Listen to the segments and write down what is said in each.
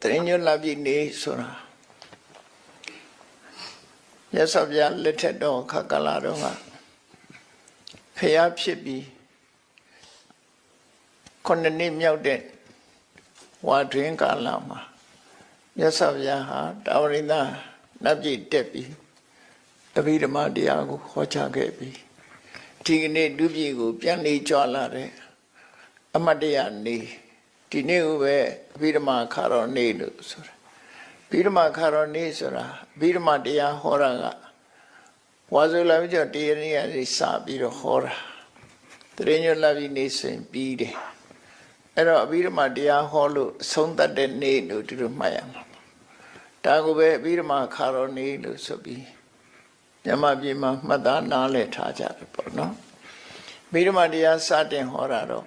တရင်ညွတ်လာပြီနေဆိုတာမြတ်စွာဘုရားလက်ထက်တော်ခက်ကလာတော့ကဖျားဖြစ်ပြီးခုနှစ်နှစ်မြောက်တဲ့ဝါတွင်ကာလမှာမြတ်စွာဘုရားဟာတာဝရိန္ဒနတ်ပြည်တက်ပြီးတပိဓမ္မတရားကိုဟောကြားခဲ့ပြီးဒီကနေ့ဒုပြည်ကို ပြန်လေကြွလာတဲ့အမတ်တရားနေ ဒီနေ့ကိုပဲဗိဓမာခါတော်နေလို့ဆိုတာဗိဓမာခါတော်နေဆိုတာဗိဓမာတရားဟောတာကဝါဇုလာပြီးတော့တရားရင်းကနေစပြီးတော့ဟောတာတရင်ညွတ်လာပြီးနေဆိုရင်ပြီးတယ်အဲ့တော့အဗိဓမာတရားဟောလို့အဆုံးသတ်တဲ့နေ့လို့ဒီလိုမှတ်ရမှာဒါကိုပဲအဗိဓမာခါတော်နေလို့ဆိုပြီးမြမပြေမှာမှတ်သားနားလည်ထားကြတယ်ပေါ့နော်ဗိဓမာတရားစတင်ဟောတာတော့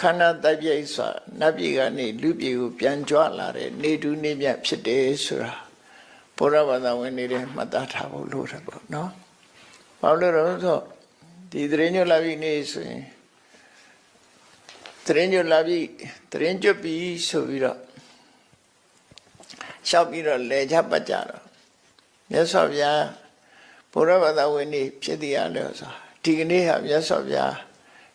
ခန္ဓာတိုက်ပြိတ်စွာနတ်ပြည်ကနေလူပြည်ကိုပြန်ကြွလာတဲ့နေတူးနေမြတ်ဖြစ်တယ်ဆိုတာဘုရားဘာသာဝင်နေတဲ့မှတ်သားထားဖို့လိုတယ်ပေါ့နော်။ဘာလို့လဲဆိုတော့ဒီသရင်ညွတ်လာပြီနေဆိုရင်သရင်ညွတ်လာပြီသရင်ကျွတ်ပြီဆိုပြီးတော့ရှောက်ပြီးတော့လဲချပတ်ကြတော့မြတ်စွာဘုရားဘုရားဘာသာဝင်နေဖြစ်တရားလို့ဆိုတာဒီကနေ့ဟာမြတ်စွာဘုရား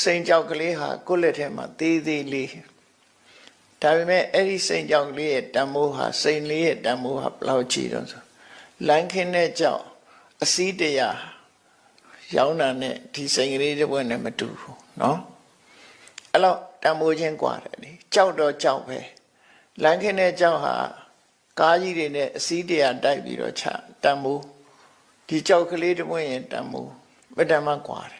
စိန်ကြောက်ကလေးဟာကိုယ့်လက်ထဲမှာသေးသေးလေးဒါပေမဲ့အဲ့ဒီစိန်ကြောက်ကလေးရဲ့တန်မိုးဟာစိန်လေးရဲ့တန်မိုးဟာဘယ်လောက်ကြီးတော့ဆိုလိုင်းခင်းတဲ့ကြောက်အစည်းတရာရောင်းတာနဲ့ဒီစိန်ကလေးတစ်ပွဲနဲ့မတူဘူးเนาะအဲ့တော့တန်မိုးချင်းกว่าတယ်လေကြောက်တော့ကြောက်ပဲလိုင်းခင်းတဲ့ကြောက်ဟာကားကြီးတွေနဲ့အစည်းတရာတိုက်ပြီးတော့ချတန်မိုးဒီကြောက်ကလေးတစ်ပွဲရင်တန်မိုးမတန်မှกว่าတယ်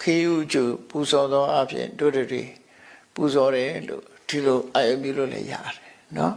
ခေယူကျူပူဇော်သောအဖြစ်တို့တွေပူဇော်တယ်လို့ဒီလိုအာယုပြုလို့လည်းရတယ်နော်